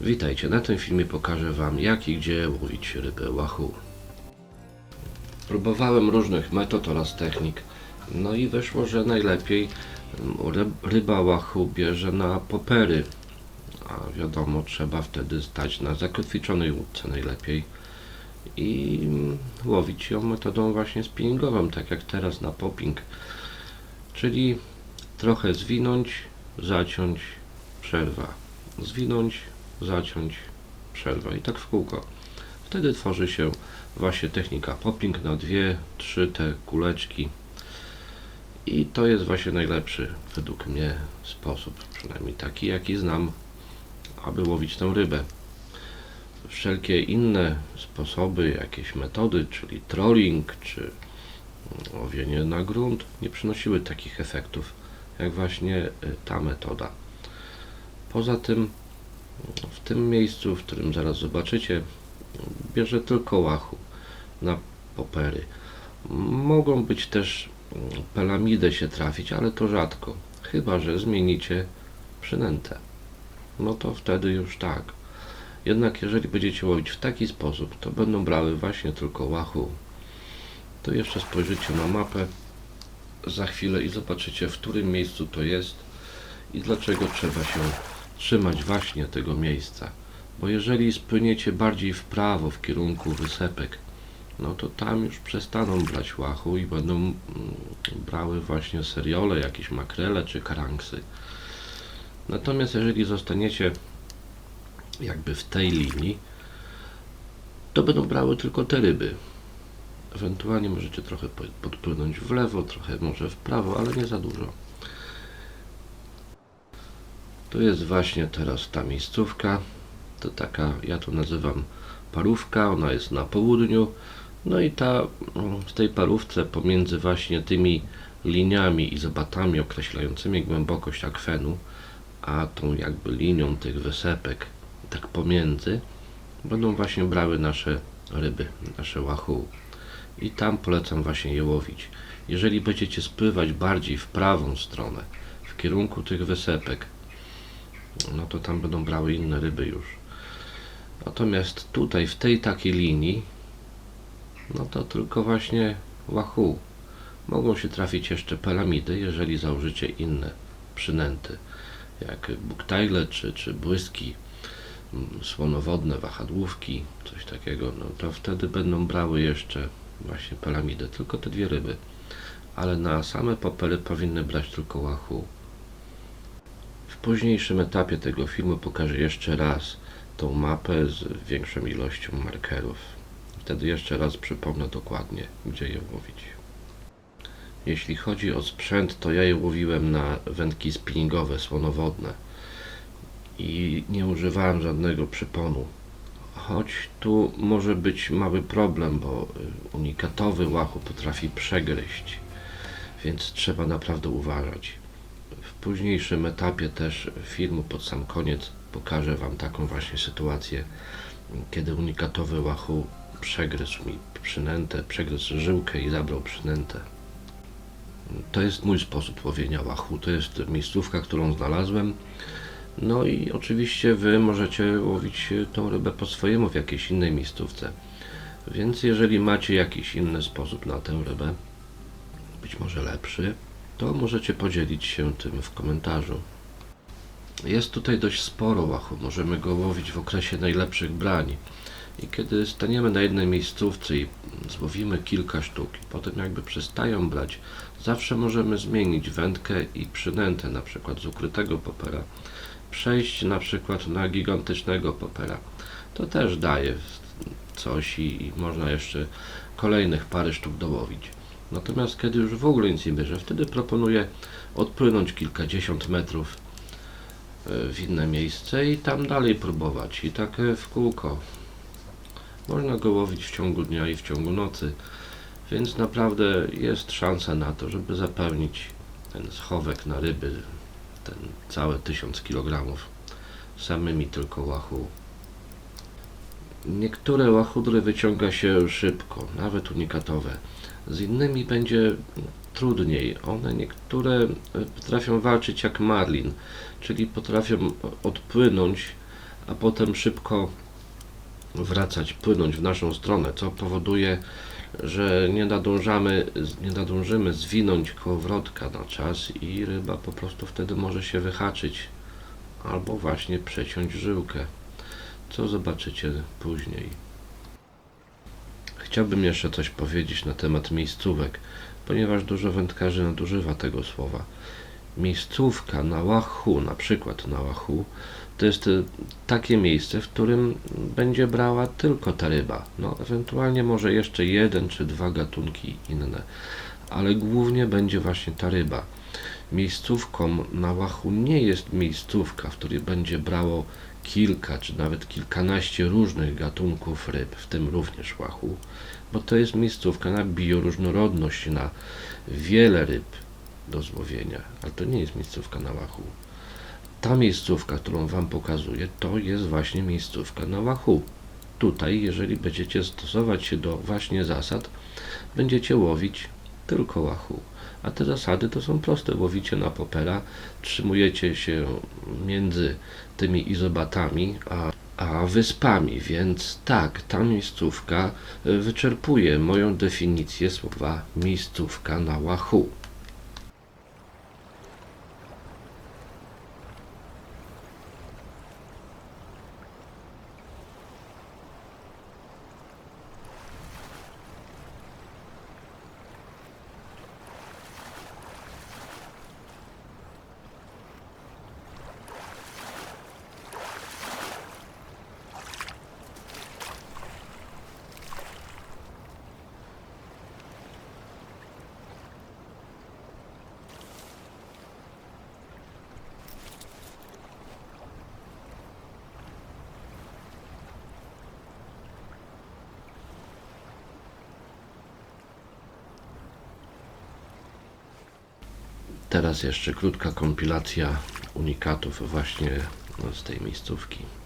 Witajcie, na tym filmie pokażę Wam jak i gdzie łowić rybę łachu. Próbowałem różnych metod oraz technik, no i wyszło, że najlepiej mm, ryb- ryba łachu bierze na popery, a wiadomo, trzeba wtedy stać na zakotwiczonej łódce najlepiej i mm, łowić ją metodą właśnie spinningową, tak jak teraz na popping, czyli trochę zwinąć, zaciąć, przerwa, zwinąć, zaciąć, przerwa i tak w kółko. Wtedy tworzy się właśnie technika popping na dwie, trzy te kuleczki i to jest właśnie najlepszy według mnie sposób, przynajmniej taki jaki znam, aby łowić tę rybę. Wszelkie inne sposoby, jakieś metody, czyli trolling czy łowienie na grunt nie przynosiły takich efektów jak właśnie y, ta metoda. Poza tym w tym miejscu, w którym zaraz zobaczycie, bierze tylko łachu na popery. Mogą być też mm, pelamidy się trafić, ale to rzadko. Chyba, że zmienicie przynętę. No to wtedy już tak. Jednak jeżeli będziecie łowić w taki sposób, to będą brały właśnie tylko łachu. To jeszcze spojrzycie na mapę za chwilę i zobaczycie, w którym miejscu to jest i dlaczego trzeba się trzymać właśnie tego miejsca. Bo jeżeli spłyniecie bardziej w prawo, w kierunku wysepek, no to tam już przestaną brać łachu i będą mm, brały właśnie seriole, jakieś makrele czy karanksy. Natomiast jeżeli zostaniecie jakby w tej linii, to będą brały tylko te ryby. Ewentualnie możecie trochę po- podpłynąć w lewo, trochę może w prawo, ale nie za dużo. To jest właśnie teraz ta miejscówka. To taka, ja to nazywam parówka, ona jest na południu. No i ta, mm, w tej parówce pomiędzy właśnie tymi liniami i zobatami określającymi głębokość akwenu, a tą jakby linią tych wysepek, tak pomiędzy, będą właśnie brały nasze ryby, nasze łachu. I tam polecam właśnie je łowić. Jeżeli będziecie spływać bardziej w prawą stronę, w kierunku tych wysepek, no to tam będą brały inne ryby już. Natomiast tutaj, w tej takiej linii, no to tylko właśnie łachu. Mogą się trafić jeszcze pelamidy, jeżeli założycie inne przynęty, jak buktajle czy, czy błyski, mm, słonowodne, wahadłówki, coś takiego, no to wtedy będą brały jeszcze właśnie pelamidy, tylko te dwie ryby. Ale na same popery powinny brać tylko łachu. Późniejszym etapie tego filmu pokażę jeszcze raz tą mapę z większą ilością markerów. Wtedy jeszcze raz przypomnę dokładnie, gdzie je łowić. Jeśli chodzi o sprzęt, to ja je łowiłem na wędki spinningowe, słonowodne i nie używałem żadnego przyponu. Choć tu może być mały problem, bo y, unikatowy łachu potrafi przegryźć, więc trzeba naprawdę uważać. Późniejszym etapie też filmu pod sam koniec pokażę Wam taką właśnie sytuację, kiedy unikatowy łachu przegryzł mi przynętę, przegryzł żyłkę i zabrał przynętę. To jest mój sposób łowienia łachu, to jest miejscówka, którą znalazłem. No i oczywiście Wy możecie łowić tą rybę po swojemu w jakiejś innej miejscówce. Więc jeżeli macie jakiś inny sposób na tę rybę, być może lepszy, to możecie podzielić się tym w komentarzu. Jest tutaj dość sporo łachu, możemy go łowić w okresie najlepszych brań. I kiedy staniemy na jednej miejscówce i złowimy kilka sztuk, i potem jakby przestają brać, zawsze możemy zmienić wędkę i przynętę, na przykład z ukrytego popera, przejść na przykład na gigantycznego popera. To też daje coś i, i można jeszcze kolejnych parę sztuk dołowić. Natomiast kiedy już w ogóle nic nie bierze, wtedy proponuję odpłynąć kilkadziesiąt metrów e, w inne miejsce i tam dalej próbować. I tak e, w kółko. Można go łowić w ciągu dnia i w ciągu nocy, więc naprawdę jest szansa na to, żeby zapełnić ten schowek na ryby, ten całe 1000 kg samymi tylko łachu. Niektóre łachudry wyciąga się szybko, nawet unikatowe. Z innymi będzie trudniej. One niektóre e, potrafią walczyć jak marlin, czyli potrafią odpłynąć, a potem szybko wracać, płynąć w naszą stronę, co powoduje, że nie nadążamy, nie nadążymy zwinąć kołowrotka na czas i ryba po prostu wtedy może się wyhaczyć albo właśnie przeciąć żyłkę, co zobaczycie później. Chciałbym jeszcze coś powiedzieć na temat miejscówek, ponieważ dużo wędkarzy nadużywa tego słowa. Miejscówka na łachu, na przykład na łachu, to jest y, takie miejsce, w którym będzie brała tylko ta ryba. No, ewentualnie może jeszcze jeden czy dwa gatunki inne, ale głównie będzie właśnie ta ryba. Miejscówką na łachu nie jest miejscówka, w której będzie brało kilka czy nawet kilkanaście różnych gatunków ryb, w tym również łachu, bo to jest miejscówka na bioróżnorodność, na wiele ryb do złowienia, ale to nie jest miejscówka na łachu. Ta miejscówka, którą Wam pokazuję, to jest właśnie miejscówka na łachu. Tutaj, jeżeli będziecie stosować się do właśnie zasad, będziecie łowić tylko łachu. A te zasady to są proste. Łowicie na popela, trzymujecie się między tymi izobatami a, a wyspami, więc tak, ta miejscówka y, wyczerpuje moją definicję słowa miejscówka na łachu. Teraz jeszcze krótka kompilacja unikatów właśnie z tej miejscówki.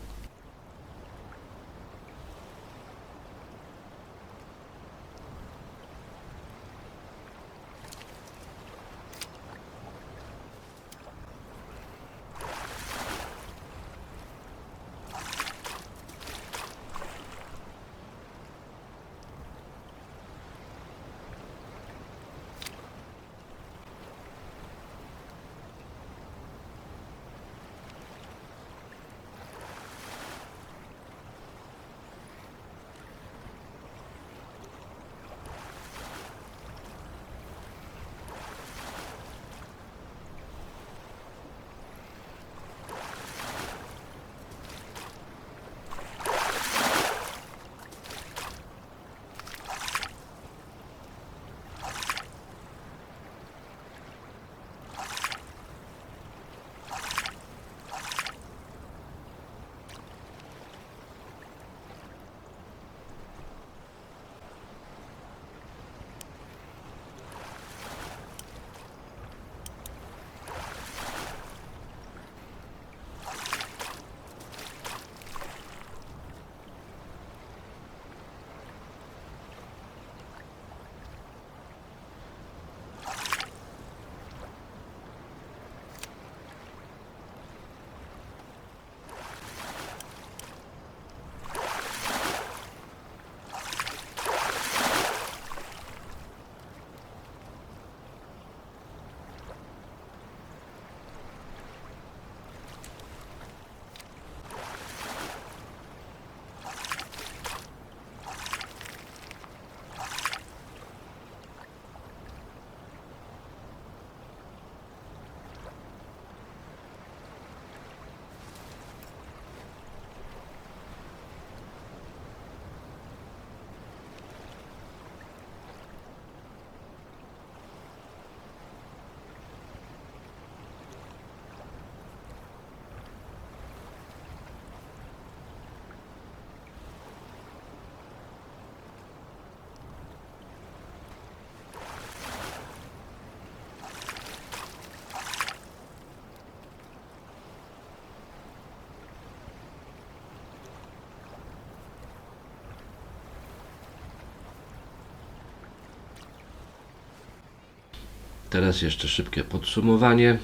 Teraz jeszcze szybkie podsumowanie.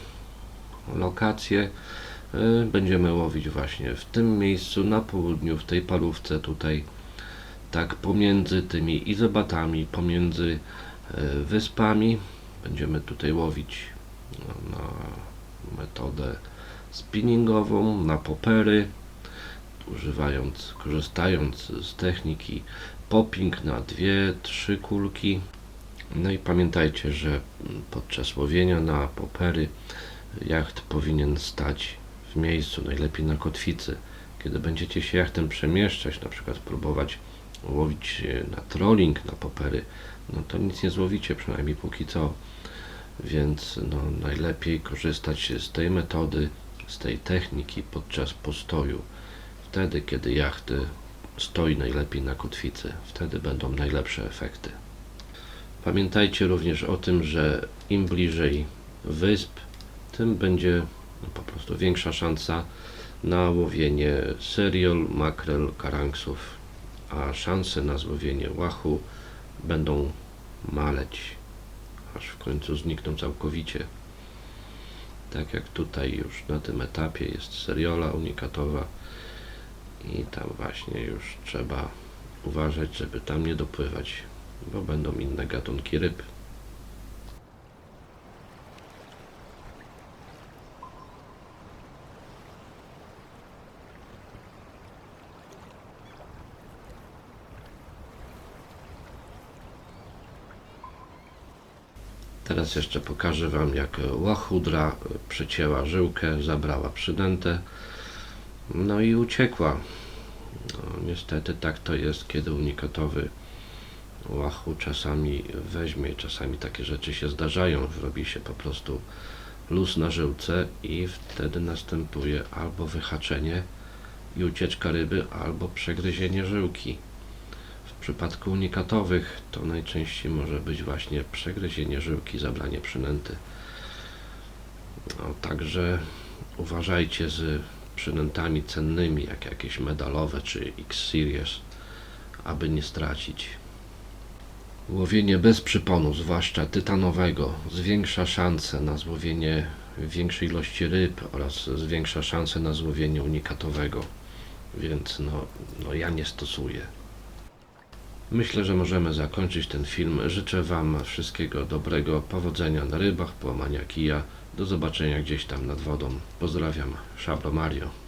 Lokacje. y, będziemy łowić właśnie w tym miejscu na południu, w tej parówce tutaj, tak pomiędzy tymi izobatami, pomiędzy y, wyspami. Będziemy tutaj łowić no, na metodę spinningową, na popery, używając, korzystając z techniki popping na dwie, trzy kulki. No i pamiętajcie, że podczas łowienia na popery jacht powinien stać w miejscu, najlepiej na kotwicy. Kiedy będziecie się jachtem przemieszczać, na przykład próbować łowić na trolling, na popery, no to nic nie złowicie, przynajmniej póki co. Więc no, najlepiej korzystać z tej metody, z tej techniki podczas postoju. Wtedy, kiedy jacht stoi najlepiej na kotwicy, wtedy będą najlepsze efekty. Pamiętajcie również o tym, że im bliżej wysp, tym będzie po prostu większa szansa na łowienie serial, makrel, karanksów, a szanse na złowienie łachu będą maleć, aż w końcu znikną całkowicie. Tak jak tutaj już na tym etapie jest seriola unikatowa i tam właśnie już trzeba uważać, żeby tam nie dopływać, bo będą inne gatunki ryb. Teraz jeszcze pokażę Wam, jak łachudra przecięła żyłkę, zabrała przynętę, no i uciekła. No, niestety tak to jest, kiedy unikatowy łachu czasami weźmie, czasami takie rzeczy się zdarzają, robi się po prostu luz na żyłce i wtedy następuje albo wyhaczenie i ucieczka ryby, albo przegryzienie żyłki. W przypadku unikatowych to najczęściej może być właśnie przegryzienie żyłki, zabranie przynęty. No, także uważajcie z przynętami cennymi, jak jakieś medalowe czy X-Series, aby nie stracić. Łowienie bez przyponu, zwłaszcza tytanowego, zwiększa szanse na złowienie większej ilości ryb oraz zwiększa szanse na złowienie unikatowego, więc no, no ja nie stosuję. Myślę, że możemy zakończyć ten film. Życzę Wam wszystkiego dobrego, powodzenia na rybach, połamania kija. Do zobaczenia gdzieś tam nad wodą. Pozdrawiam, Szablo Mario.